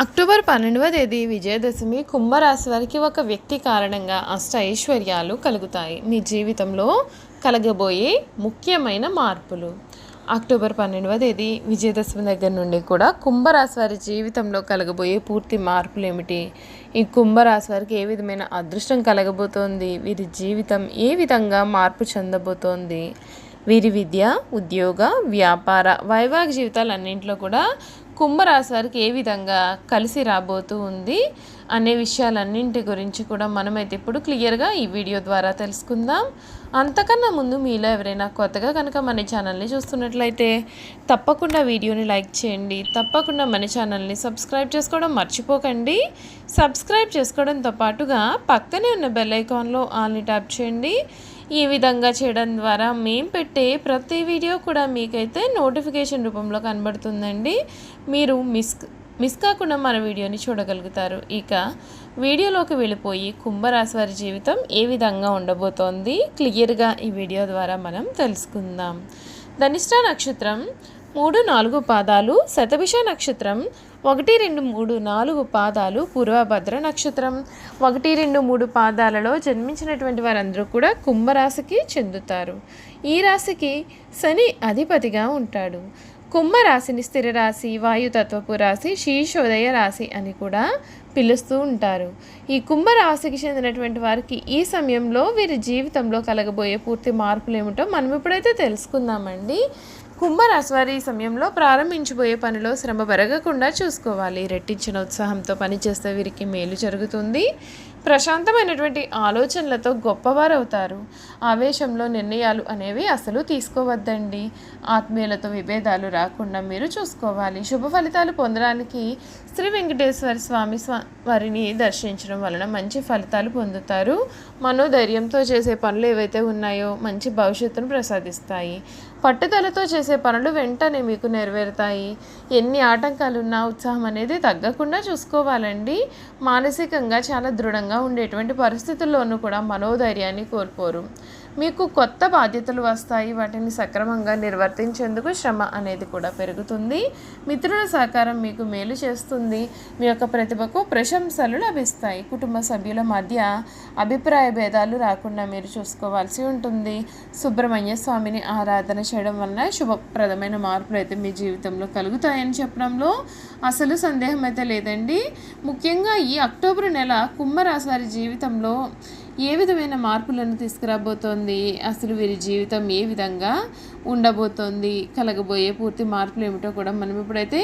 October పన్నెండవ తేదీ విజయదశమి కుంభరాశి వారికి ఒక వ్యక్తి కారణంగా అష్ట ఐశ్వర్యాలు కలుగుతాయి. మీ జీవితంలో కలగబోయే ముఖ్యమైన మార్పులు. అక్టోబర్ పన్నెండవ తేదీ విజయదశమి దగ్గర నుండి కూడా కుంభరాశి వారి జీవితంలో కలగబోయే పూర్తి మార్పులు ఏమిటి? ఈ కుంభరాశి వారికి ఏ విధమైన అదృష్టం కలగబోతోంది? వీరి జీవితం ఏ విధంగా మార్పు చెందబోతోంది? వీరి విద్య ఉద్యోగ వ్యాపార వైవాహిక జీవితాలన్నింటిలో కూడా కుంభరాశి వారికి ఏ విధంగా కలిసి రాబోతూ ఉంది అనే విషయాలన్నింటి గురించి కూడా మనమైతే ఇప్పుడు క్లియర్గా ఈ వీడియో ద్వారా తెలుసుకుందాం. అంతకన్నా ముందు మీలో ఎవరైనా కొత్తగా కనుక మన ఛానల్ని చూస్తున్నట్లయితే తప్పకుండా వీడియోని లైక్ చేయండి. తప్పకుండా మన ఛానల్ని సబ్స్క్రైబ్ చేసుకోవడం మర్చిపోకండి. సబ్స్క్రైబ్ చేసుకోవడంతో పాటుగా పక్కనే ఉన్న బెల్ ఐకాన్లో ఆల్ని ట్యాప్ చేయండి. ఈ విధంగా చేయడం ద్వారా మేము పెట్టే ప్రతి వీడియో కూడా మీకైతే నోటిఫికేషన్ రూపంలో కనబడుతుందండి. మీరు మిస్ మిస్ కాకుండా మన వీడియోని చూడగలుగుతారు. ఇక వీడియోలోకి వెళ్ళిపోయి కుంభరాశి వారి జీవితం ఏ విధంగా ఉండబోతోంది? క్లియర్గా ఈ వీడియో ద్వారా మనం తెలుసుకుందాం. ధనిష్ట నక్షత్రం మూడు నాలుగు పాదాలు శతభిష నక్షత్రం. ఒకటి రెండు మూడు నాలుగు పాదాలు పూర్వభద్ర నక్షత్రం. ఒకటి రెండు మూడు పాదాలలో జన్మించినటువంటి వారందరూ కూడా కుంభరాశికి చెందుతారు. ఈ రాశికి శని అధిపతిగా ఉంటాడు. కుంభరాశిని స్థిర రాశి వాయుతత్వపు రాశి శీర్షోదయ రాశి అని కూడా పిలుస్తూ ఉంటారు. ఈ కుంభరాశికి చెందినటువంటి వారికి ఈ సమయంలో వీరి జీవితంలో కలగబోయే పూర్తి మార్పులు ఏమిటో మనం ఇప్పుడైతే తెలుసుకుందామండి. కుంభరాశి వారి ఈ సమయంలో ప్రారంభించబోయే పనిలో శ్రమ పెరగకుండా చూసుకోవాలి. రెట్టించిన ఉత్సాహంతో పనిచేస్తే వీరికి మేలు జరుగుతుంది. ప్రశాంతమైనటువంటి ఆలోచనలతో గొప్పవారు అవుతారు ఆవేశంలో నిర్ణయాలు అనేవి అసలు తీసుకోవద్దండి. ఆత్మీయులతో విభేదాలు రాకుండా మీరు చూసుకోవాలి. శుభ ఫలితాలు పొందడానికి శ్రీ వెంకటేశ్వర స్వామి స్వా వారిని దర్శించడం వలన మంచి ఫలితాలు పొందుతారు. మనోధైర్యంతో చేసే పనులు ఏవైతే ఉన్నాయో మంచి భవిష్యత్తును ప్రసాదిస్తాయి. పట్టుదలతో చేసే పనులు వెంటనే మీకు నెరవేరుతాయి. ఎన్ని ఆటంకాలు ఉన్నా ఉత్సాహం అనేది తగ్గకుండా చూసుకోవాలండి. మానసికంగా చాలా దృఢంగా ఉండేటువంటి పరిస్థితుల్లోనూ కూడా మనోధైర్యాన్ని కోల్పోరు. మీకు కొత్త బాధ్యతలు వస్తాయి. వాటిని సక్రమంగా నిర్వర్తించేందుకు శ్రమ అనేది కూడా పెరుగుతుంది. మిత్రుల సహకారం మీకు మేలు చేస్తుంది. మీ యొక్క ప్రతిభకు ప్రశంసలు లభిస్తాయి. కుటుంబ సభ్యుల మధ్య అభిప్రాయ భేదాలు రాకుండా మీరు చూసుకోవాల్సి ఉంటుంది. సుబ్రహ్మణ్య స్వామిని ఆరాధన చేయడం వలన శుభప్రదమైన మార్పులు అయితే మీ జీవితంలో కలుగుతాయని చెప్పడంలో అసలు సందేహం అయితే లేదండి. ముఖ్యంగా ఈ అక్టోబర్ నెల కుంభరాశి వారి జీవితంలో ఏ విధమైన మార్పులను తీసుకురాబోతోంది? అసలు వీరి జీవితం ఏ విధంగా ఉండబోతోంది? కలగబోయే పూర్తి మార్పులు ఏమిటో కూడా మనం ఇప్పుడైతే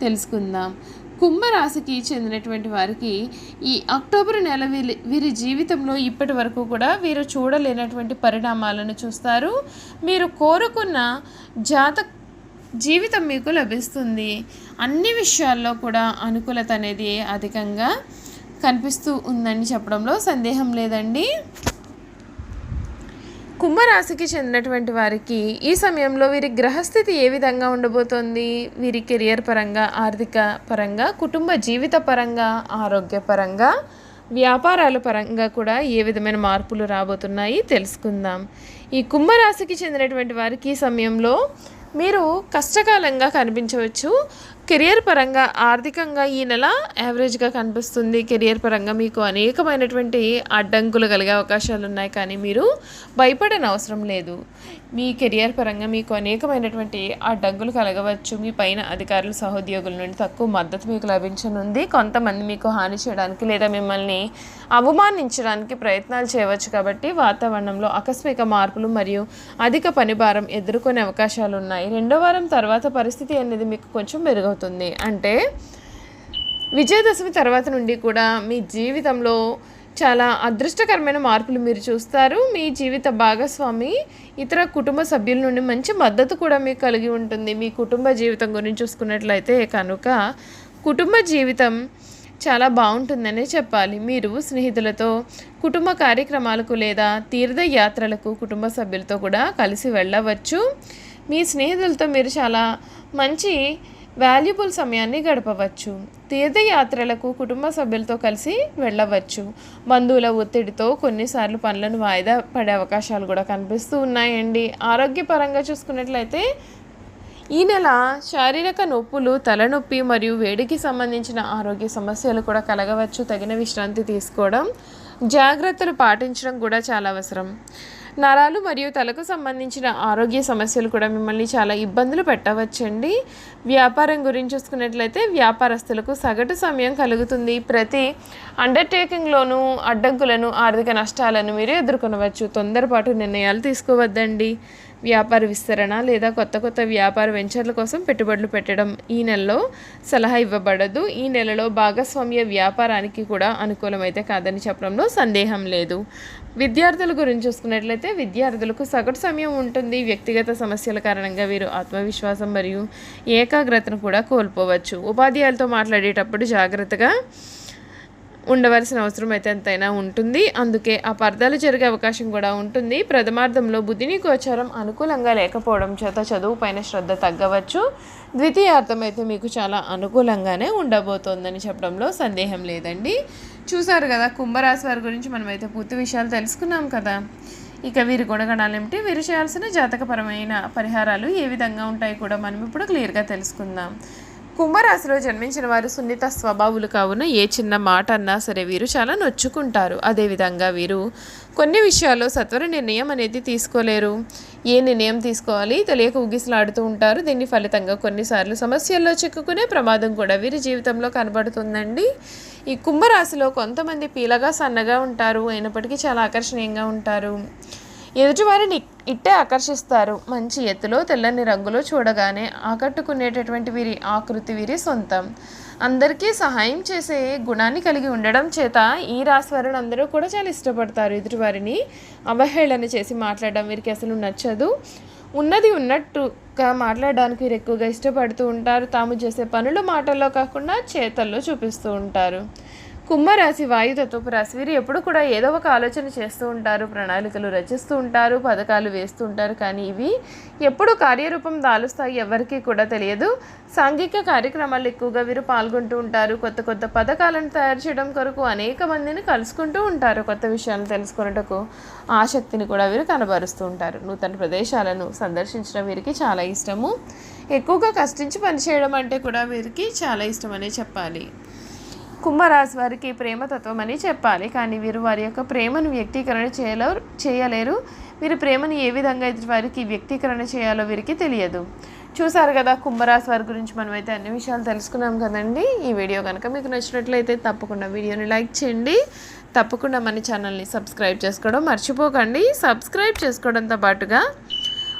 తెలుసుకుందాం. కుంభరాశికి చెందినటువంటి వారికి ఈ అక్టోబర్ నెల వీరి వీరి జీవితంలో ఇప్పటి వరకు కూడా వీరు చూడలేనటువంటి పరిణామాలను చూస్తారు. మీరు కోరుకున్న జాత జీవితం మీకు లభిస్తుంది. అన్ని విషయాల్లో కూడా అనుకూలత అనేది అధికంగా కనిపిస్తూ ఉందని చెప్పడంలో సందేహం లేదండి. కుంభరాశికి చెందినటువంటి వారికి ఈ సమయంలో వీరి గ్రహస్థితి ఏ విధంగా ఉండబోతోంది? వీరి కెరియర్ పరంగా ఆర్థిక పరంగా కుటుంబ జీవిత పరంగా ఆరోగ్యపరంగా వ్యాపారాల పరంగా కూడా ఏ విధమైన మార్పులు రాబోతున్నాయి తెలుసుకుందాం. ఈ కుంభరాశికి చెందినటువంటి వారికి ఈ సమయంలో మీరు కష్టకాలంగా కనిపించవచ్చు. కెరియర్ పరంగా ఆర్థికంగా ఈ నెల యావరేజ్గా కనిపిస్తుంది. కెరియర్ పరంగా మీకు అనేకమైనటువంటి అడ్డంకులు కలిగే అవకాశాలు ఉన్నాయి కానీ మీరు భయపడని అవసరం లేదు. మీ కెరియర్ పరంగా మీకు అనేకమైనటువంటి అడ్డంకులు కలగవచ్చు. మీ పైన అధికారులు సహోద్యోగుల నుండి తక్కువ మద్దతు మీకు లభించనుంది. కొంతమంది మీకు హాని చేయడానికి లేదా మిమ్మల్ని అవమానించడానికి ప్రయత్నాలు చేయవచ్చు. కాబట్టి వాతావరణంలో ఆకస్మిక మార్పులు మరియు అధిక పనిభారం ఎదుర్కొనే అవకాశాలు ఉన్నాయి రెండో వారం తర్వాత పరిస్థితి అనేది మీకు కొంచెం మెరుగవుతుంది. అంటే విజయదశమి తర్వాత నుండి కూడా మీ జీవితంలో చాలా అదృష్టకరమైన మార్పులు మీరు చూస్తారు. మీ జీవిత భాగస్వామి ఇతర కుటుంబ సభ్యుల నుండి మంచి మద్దతు కూడా మీకు కలిగి ఉంటుంది. మీ కుటుంబ జీవితం గురించి చూసుకున్నట్లయితే కనుక కుటుంబ జీవితం చాలా బాగుంటుందనే చెప్పాలి. మీరు స్నేహితులతో కుటుంబ కార్యక్రమాలకు లేదా తీర్థయాత్రలకు కుటుంబ సభ్యులతో కూడా కలిసి వెళ్ళవచ్చు. మీ స్నేహితులతో మీరు చాలా మంచి వాల్యుబుల్ సమయాన్ని గడపవచ్చు. తీర్థయాత్రలకు కుటుంబ సభ్యులతో కలిసి వెళ్ళవచ్చు. బంధువుల ఒత్తిడితో కొన్నిసార్లు పనులను వాయిదా పడే అవకాశాలు కూడా కనిపిస్తూ ఉన్నాయండి. ఆరోగ్యపరంగా చూసుకున్నట్లయితే ఈ నెల శారీరక నొప్పులు తలనొప్పి మరియు వేడికి సంబంధించిన ఆరోగ్య సమస్యలు కూడా కలగవచ్చు. తగిన విశ్రాంతి తీసుకోవడం జాగ్రత్తలు పాటించడం కూడా చాలా అవసరం. నరాలు మరియు తలకు సంబంధించిన ఆరోగ్య సమస్యలు కూడా మిమ్మల్ని చాలా ఇబ్బందులు పెట్టవచ్చండి. వ్యాపారం గురించి చూసుకున్నట్లయితే వ్యాపారస్తులకు సగటు సమయం కలుగుతుంది. ప్రతి అండర్టేకింగ్లోనూ అడ్డంకులను ఆర్థిక నష్టాలను మీరు ఎదుర్కొనవచ్చు. తొందరపాటు నిర్ణయాలు తీసుకోవద్దండి. వ్యాపార విస్తరణ లేదా కొత్త కొత్త వ్యాపార వెంచర్ల కోసం పెట్టుబడులు పెట్టడం ఈ నెలలో సలహా ఇవ్వబడదు. ఈ నెలలో భాగస్వామ్య వ్యాపారానికి కూడా అనుకూలమైతే కాదని చెప్పడంలో సందేహం లేదు. విద్యార్థుల గురించి చూసుకున్నట్లయితే విద్యార్థులకు సగటు సమయం ఉంటుంది. వ్యక్తిగత సమస్యల కారణంగా వీరు ఆత్మవిశ్వాసం మరియు ఏకాగ్రతను కూడా కోల్పోవచ్చు. ఉపాధ్యాయులతో మాట్లాడేటప్పుడు జాగ్రత్తగా ఉండవలసిన అవసరం అయితే ఎంతైనా ఉంటుంది. అందుకే ఆ పర్దాలు జరిగే అవకాశం కూడా ఉంటుంది. ప్రథమార్థంలో బుద్ధిని గోచారం అనుకూలంగా లేకపోవడం చేత చదువు పైన శ్రద్ధ తగ్గవచ్చు. ద్వితీయార్థం అయితే మీకు చాలా అనుకూలంగానే ఉండబోతోందని చెప్పడంలో సందేహం లేదండి. చూసారు కదా కుంభరాశి వారి గురించి మనమైతే పూర్తి విషయాలు తెలుసుకున్నాం కదా. ఇక వీరి గుణగణాలు ఏమిటి? వీరు చేయాల్సిన జాతకపరమైన పరిహారాలు ఏ విధంగా ఉంటాయి కూడా మనం ఇప్పుడు క్లియర్గా తెలుసుకుందాం. కుంభరాశిలో జన్మించిన వారు సున్నిత స్వభావులు కావున ఏ చిన్న మాట అన్నా సరే వీరు చాలా నొచ్చుకుంటారు. అదేవిధంగా వీరు కొన్ని విషయాల్లో సత్వర నిర్ణయం అనేది తీసుకోలేరు. ఏ నిర్ణయం తీసుకోవాలి? తెలియక ఊగిసలాడుతూ ఉంటారు. దీని ఫలితంగా కొన్నిసార్లు సమస్యల్లో చిక్కుకునే ప్రమాదం కూడా వీరి జీవితంలో కనబడుతుందండి. ఈ కుంభరాశిలో కొంతమంది పీలగా సన్నగా ఉంటారు. అయినప్పటికీ చాలా ఆకర్షణీయంగా ఉంటారు. ఎదుటివారిని ఇట్టే ఆకర్షిస్తారు. మంచి ఎత్తులో తెల్లని రంగులో చూడగానే ఆకట్టుకునేటటువంటి వీరి ఆకృతి వీరి సొంతం. అందరికీ సహాయం చేసే గుణాన్ని కలిగి ఉండడం చేత ఈ రాశివారిని అందరూ కూడా చాలా ఇష్టపడతారు. ఎదుటివారిని అవహేళన చేసి మాట్లాడడం వీరికి అసలు నచ్చదు. ఉన్నది ఉన్నట్టుగా మాట్లాడడానికి వీరు ఎక్కువగా ఇష్టపడుతూ ఉంటారు. తాము చేసే పనులు మాటల్లో కాకుండా చేతల్లో చూపిస్తూ ఉంటారు. కుంభరాశి వాయుతత్వపు రాశి. వీరు ఎప్పుడు కూడా ఏదో ఒక ఆలోచన చేస్తూ ఉంటారు ప్రణాళికలు రచిస్తూ ఉంటారు పథకాలు వేస్తూ ఉంటారు. కానీ ఇవి ఎప్పుడు కార్యరూపం దాలుస్తాయి ఎవరికీ కూడా తెలియదు. సాంఘిక కార్యక్రమాలు ఎక్కువగా వీరు పాల్గొంటూ ఉంటారు. కొత్త కొత్త పథకాలను తయారు చేయడం కొరకు అనేక మందిని కలుసుకుంటూ ఉంటారు కొత్త విషయాలను తెలుసుకున్నటకు ఆసక్తిని కూడా వీరు కనబరుస్తూ ఉంటారు. నూతన ప్రదేశాలను సందర్శించడం వీరికి చాలా ఇష్టము. ఎక్కువగా కష్టించి పనిచేయడం అంటే కూడా వీరికి చాలా ఇష్టమనే చెప్పాలి. కుంభరాశి వారికి ప్రేమతత్వం అని చెప్పాలి. కానీ వీరు వారి యొక్క ప్రేమను వ్యక్తీకరణ చేయలేరు చేయలేరు. వీరి ప్రేమను ఏ విధంగా ఎదుటి వారికి వ్యక్తీకరణ చేయాలో వీరికి తెలియదు. చూసారు కదా కుంభరాశి వారి గురించి మనమైతే అన్ని విషయాలు తెలుసుకున్నాం కదండి. ఈ వీడియో కనుక మీకు నచ్చినట్లయితే తప్పకుండా వీడియోని లైక్ చేయండి. తప్పకుండా మన ఛానల్ని సబ్స్క్రైబ్ చేసుకోవడం మర్చిపోకండి. సబ్స్క్రైబ్ చేసుకోవడంతో పాటుగా